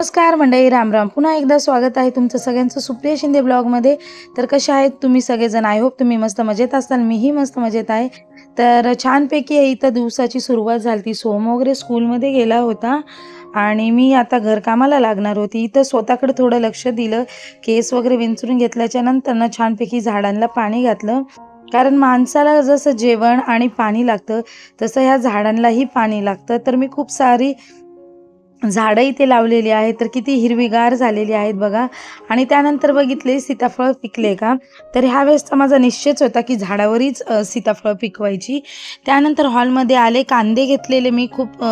नमस्कार मंडळी राम राम. पुन्हा एकदा स्वागत आहे तुमचं सगळ्यांचं सुप्रिया शिंदे ब्लॉगमध्ये. तर कशा आहेत तुम्ही सगळेजण? आय होप तुम्ही मस्त मजेत असाल. मीही मस्त मजेत आहे. तर छानपैकी इथं दिवसाची सुरुवात झाली ती सोम वगैरे स्कूलमध्ये गेला होता. आणि मी आता घरकामाला लागणार होती. इथं स्वतःकडे थोडं लक्ष दिलं. केस वगैरे विंचरून घेतल्याच्या नंतरनं छानपैकी झाडांना पाणी घातलं. कारण माणसाला जसं जेवण आणि पाणी लागतं तसं ह्या झाडांनाही पाणी लागतं. तर मी खूप सारी झाडं इथे लावलेली आहेत तर किती हिरवीगार झालेली आहेत बघा. आणि त्यानंतर बघितले सीताफळ पिकले का? तर ह्या वेळेसचा माझा निश्चयच होता की झाडावरच सीताफळ पिकवायची. त्यानंतर हॉलमध्ये आले कांदे घेतलेले मी खूप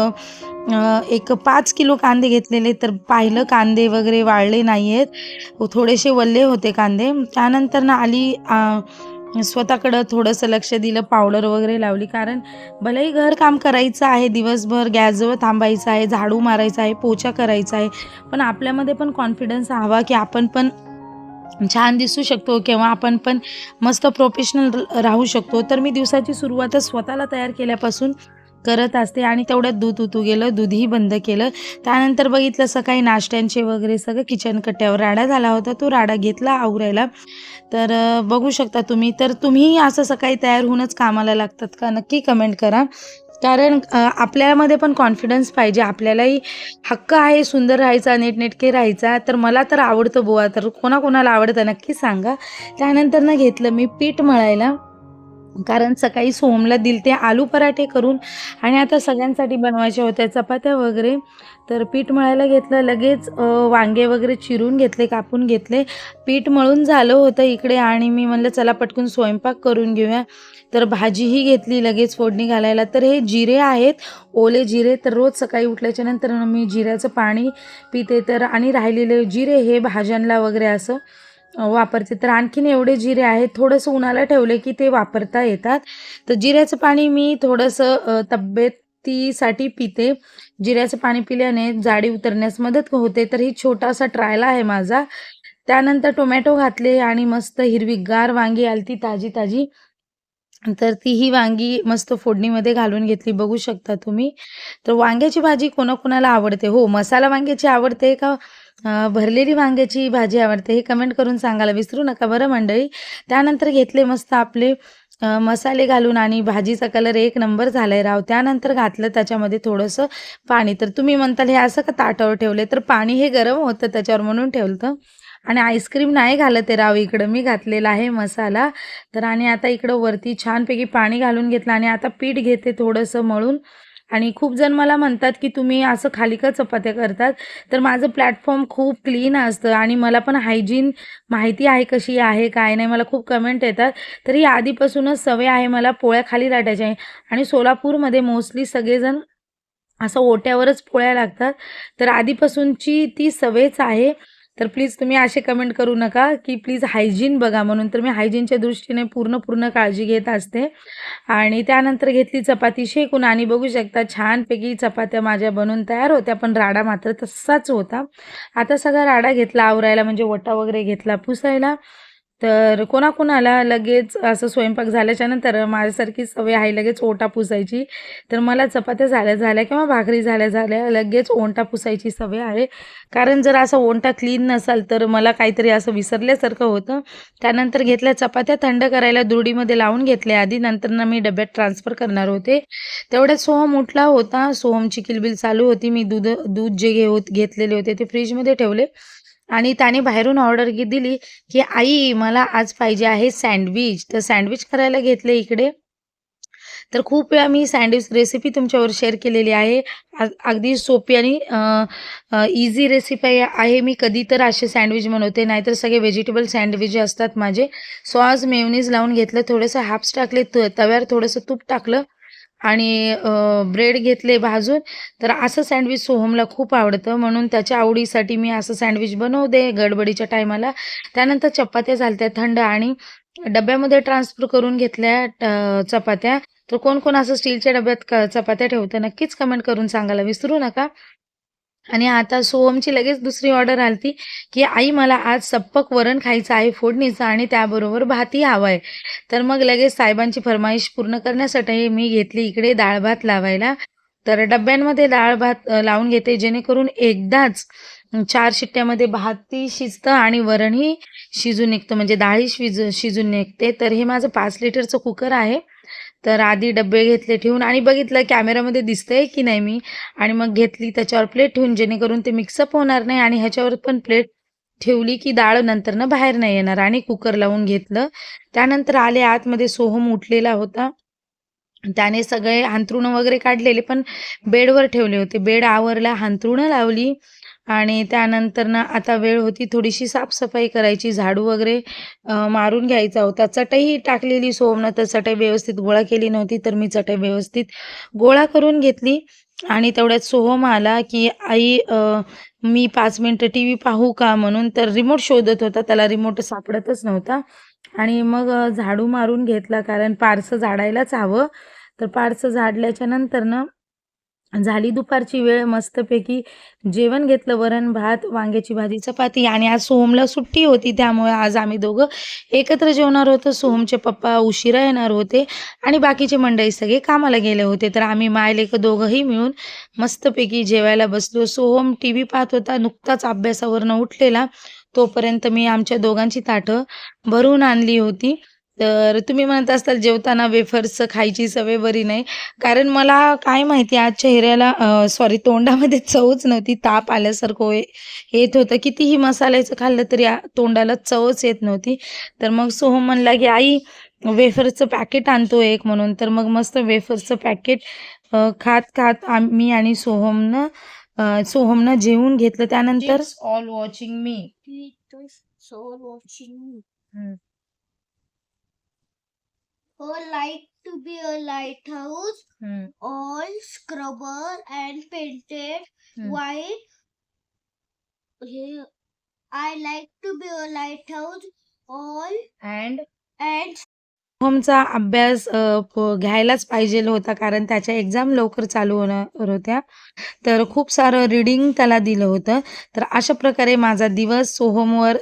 एक पाच किलो कांदे घेतलेले तर पाहिलं कांदे वगैरे वाळले नाही आहेत थोडेसे वल्ले होते कांदे. त्यानंतर ना आली आ, स्वतःकडं थोडंसं लक्ष दिलं पावडर वगैरे लावली. कारण भलेही घर काम करायचं आहे दिवसभर गॅसजवळ थांबायचं आहे झाडू मारायचं आहे पोछा करायचा आहे पण आपल्यामध्ये पण कॉन्फिडन्स हवा की आपण पण छान दिसू शकतो किंवा आपण पण मस्त प्रोफेशनल राहू शकतो. तर मी दिवसाची सुरुवातच स्वतःला तयार केल्यापासून करत असते आणि तेवढ्यात दूध उतू गेलं दूधही बंद केलं. त्यानंतर बघितलं सकाळी नाश्त्यांचे वगैरे सगळं किचन कट्ट्यावर राडा झाला होता. तो राडा घेतला आवरायला. तर बघू शकता तुम्ही. तर तुम्हीही असं सकाळी तयार होऊनच कामाला लागतात का? नक्की कमेंट करा. कारण आपल्यामध्ये पण कॉन्फिडन्स पाहिजे. आपल्यालाही हक्क आहे सुंदर राहायचा नीटनेटके राहायचा. तर मला तर आवडतं बुवा. तर कोणाकोणाला आवडतं नक्की सांगा. त्यानंतर ना घेतलं मी पीठ मळायला. कारण सकाळी सोमला दिल ते आलू पराठे करून आणि आता सगळ्यांसाठी बनवायच्या होत्या चपात्या वगैरे. तर पीठ मळायला घेतलं लगेच वांगे वगैरे चिरून घेतले कापून घेतले. पीठ मळून झालं होतं इकडे आणि मी म्हणलं चला पटकन स्वयंपाक करून घेऊया. तर भाजीही घेतली लगेच फोडणी घालायला. तर हे जिरे आहेत ओले जिरे. तर रोज सकाळी उठल्याच्या नंतर मी जिऱ्याचं पाणी पिते. तर आणि राहिलेले जिरे हे भाज्यांना वगैरे असं वापरते. तर आणखीन एवढे जिरे आहेत थोडंसं उन्हाला ठेवले की ते वापरता येतात. तर जिऱ्याचं पाणी मी थोडंसं तब्येतीसाठी पिते. जिऱ्याचं पाणी पिल्याने जाडी उतरण्यास मदत होते. तर ही छोटासा ट्रायल आहे माझा. त्यानंतर टोमॅटो घातले आणि मस्त हिरवीगार वांगी आलती ताजी ताजी. तर ती ही वांगी मस्त फोडणीमध्ये घालून घेतली बघू शकता तुम्ही. तर वांग्याची भाजी कोणाकोणाला आवडते? हो मसाला वांग्याची आवडते का भरलेली वांग्याची भाजी आवडते हे कमेंट करून सांगायला विसरू नका बरं मंडळी. त्यानंतर घेतले मस्त आपले मसाले घालून आणि भाजीचा कलर एक नंबर झालाय राव. त्यानंतर घातलं त्याच्यामध्ये थोडंसं पाणी. तर तुम्ही म्हणताल हे असं का ताटावर ठेवले तर पाणी हे गरम होतं त्याच्यावर म्हणून ठेवलं आणि आईस्क्रीम नाही घालत आहे राव इकडं. मी घातलेला आहे मसाला. तर आणि आता इकडं वरती छानपैकी पाणी घालून घेतलं आणि आता पीठ घेते थोडंसं मळून. आणि खूप जण मला म्हणतात की तुम्ही असं खाली का चपात्या करतात? तर माझं प्लॅटफॉर्म खूप क्लीन असतं आणि मला पण हायजीन माहिती आहे कशी आहे काय नाही मला खूप कमेंट येतात. तर ही आधीपासूनच सवय आहे मला पोळ्या खाली लाटायच्या आहे. आणि सोलापूरमध्ये मोस्टली सगळेजण असं ओट्यावरच पोळ्या लागतात. तर आधीपासूनची ती सवयच आहे. तर प्लीज तुम्ही असे कमेंट करू नका की प्लीज हायजीन बघा म्हणून. तर मी हायजीनच्या दृष्टीने पूर्ण पूर्ण काळजी घेत असते. आणि त्यानंतर घेतली चपाती शेकून आणि बघू शकता छानपैकी चपात्या माझ्या बनून तयार होत्या पण राडा मात्र तसाच होता. आता सगळा राडा घेतला आवरायला म्हणजे वटा वगैरे घेतला पुसायला. तर कोणाकोणाला लगेच असं स्वयंपाक झाल्याच्यानंतर माझ्यासारखी सवय आहे लगेच ओटा पुसायची. तर मला चपात्या झाल्या झाल्या किंवा भाकरी झाल्या झाल्या लगेच ओंटा पुसायची सवय आहे. कारण जर असं ओंटा क्लीन नसाल तर मला काहीतरी असं विसरल्यासारखं होतं. त्यानंतर घेतल्या चपात्या थंड करायला दुरडीमध्ये लावून घेतल्या आधी नंतर ना मी डब्यात ट्रान्सफर करणार होते. तेवढ्यात सोहम उठला होता. सोहमची किलबिल चालू होती. मी दूध दूध जे घे घेतलेले होते ते फ्रीजमध्ये ठेवले. आणि त्याने बाहेरून ऑर्डर दिली की आई मला आज पाहिजे आहे सँडविच तर सँडविच करायला घेतले इकडे. तर खूप वेळा मी सँडविच रेसिपी तुमच्यावर शेअर केलेली आहे. अगदी सोपी आणि इझी रेसिपी आहे. मी कधी तर असे सँडविच बनवते नाहीतर सगळे व्हेजिटेबल सँडविच जे असतात माझे. सॉस मेवनीज लावून घेतलं थोडंसं हाप्स टाकले तव्यावर थोडंसं तूप टाकलं. आणि ब्रेड घेतले भाजून तर असं सँडविच सोहमला खूप आवडतं. म्हणून त्याच्या आवडीसाठी मी असं सँडविच बनवते गडबडीच्या टायमाला. त्यानंतर चपात्या झालत्या थंड आणि डब्यामध्ये ट्रान्सफर करून घेतल्या चपात्या. तर कोण कोण असं स्टीलच्या डब्यात चपात्या ठेवतं नक्कीच कमेंट करून सांगायला विसरू नका. आणि आता सोहमची लगेच दुसरी ऑर्डर आलती की आई मला आज सप्पक वरण खायचं आहे फोडणीचं आणि त्याबरोबर भातही हवा आहे तर मग लगेच साहेबांची फरमाईश पूर्ण करण्यासाठी मी घेतली इकडे डाळ भात लावायला. तर डब्यांमध्ये डाळ भात लावून घेते जेणेकरून एकदाच चार शिट्ट्यामध्ये भातही शिजतं आणि वरणही शिजून निघतं म्हणजे डाळही शिज शिजून निघते. तर हे माझं पाच लिटरचं कुकर आहे. तर आधी डबे घेतले ठेवून आणि बघितलं कॅमेरामध्ये दिसतंय की नाही मी. आणि मग घेतली त्याच्यावर प्लेट ठेवून जेणेकरून ते मिक्सअप होणार नाही आणि ह्याच्यावर पण प्लेट ठेवली की डाळ नंतरनं बाहेर नाही येणार. आणि कुकर लावून घेतलं. त्यानंतर आले आतमध्ये सोहम उठलेला होता. त्याने सगळे अंथरुणं वगैरे काढलेले पण बेडवर ठेवले होते. बेड आवरला अंथरुणं लावली. आणि त्यानंतर ना आता वेळ होती थोडीशी साफसफाई करायची झाडू वगैरे मारून घ्यायचा होता. चटई टाकलेली सोमनं तर चटई व्यवस्थित गोळा केली नव्हती तर मी चटई व्यवस्थित गोळा करून घेतली. आणि तेवढ्यात सोहम आला की आई मी पाच मिनटं टी व्ही पाहू का म्हणून? तर रिमोट शोधत होता त्याला रिमोट सापडतच नव्हता. आणि मग झाडू मारून घेतला कारण पारसं झाडायलाच हवं. तर पारसं झाडल्याच्या नंतरनं झाली दुपारची वेळ मस्तपैकी जेवण घेतलं वरण भात वांग्याची भाजी चपाती आणि आज सोहमला सुट्टी होती त्यामुळे आज आम्ही दोघं एकत्र जेवणार होतो. सोहमचे पप्पा उशिरा येणार होते आणि बाकीचे मंडळी सगळे कामाला गेले होते. तर आम्ही मायलेक दोघंही मिळून मस्तपैकी जेवायला बसलो. सोहम टी व्ही पाहत होता नुकताच अभ्यासावरनं उठलेला. तोपर्यंत मी आमच्या दोघांची ताटं भरून आणली होती. तर तुम्ही म्हणत असताल जेवताना वेफर्स खायची सवय बरी नाही. कारण मला काय माहिती आज चेहऱ्याला सॉरी तोंडामध्ये चवच नव्हती. ताप आल्यासारखं येत होतं. कितीही मसाल्याचं खाल्लं तरी तोंडाला चवच येत नव्हती. तर मग सोहम म्हणला की आई वेफरचं पॅकेट आणतो एक म्हणून. तर मग मस्त वेफरचं पॅकेट खात खात आम्ही आणि सोहमनं सोहमनं जेवून घेतलं. त्यानंतर all watching me watching me. Hmm. Or like to be a lighthouse, all scrubber and painted Hmm. white. I like to be a lighthouse, all and and सोहमचा अभ्यास प- घ्यायलाच पाहिजे होता. कारण त्याच्या एक्झाम लवकर चालू होणार होत्या. तर खूप सारं रिडिंग त्याला दिलं होतं. तर अशा प्रकारे माझा दिवस सोहमवर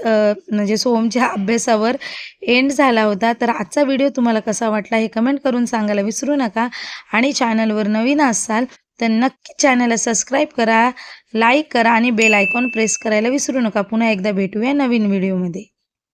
म्हणजे सोहमच्या अभ्यासावर एंड झाला होता. तर आजचा व्हिडिओ तुम्हाला कसा वाटला हे कमेंट करून सांगायला विसरू नका. आणि चॅनलवर नवीन असाल तर नक्की चॅनलला सबस्क्राईब करा लाईक करा आणि बेल आयकॉन प्रेस करायला विसरू नका. पुन्हा एकदा भेटूया नवीन व्हिडिओमध्ये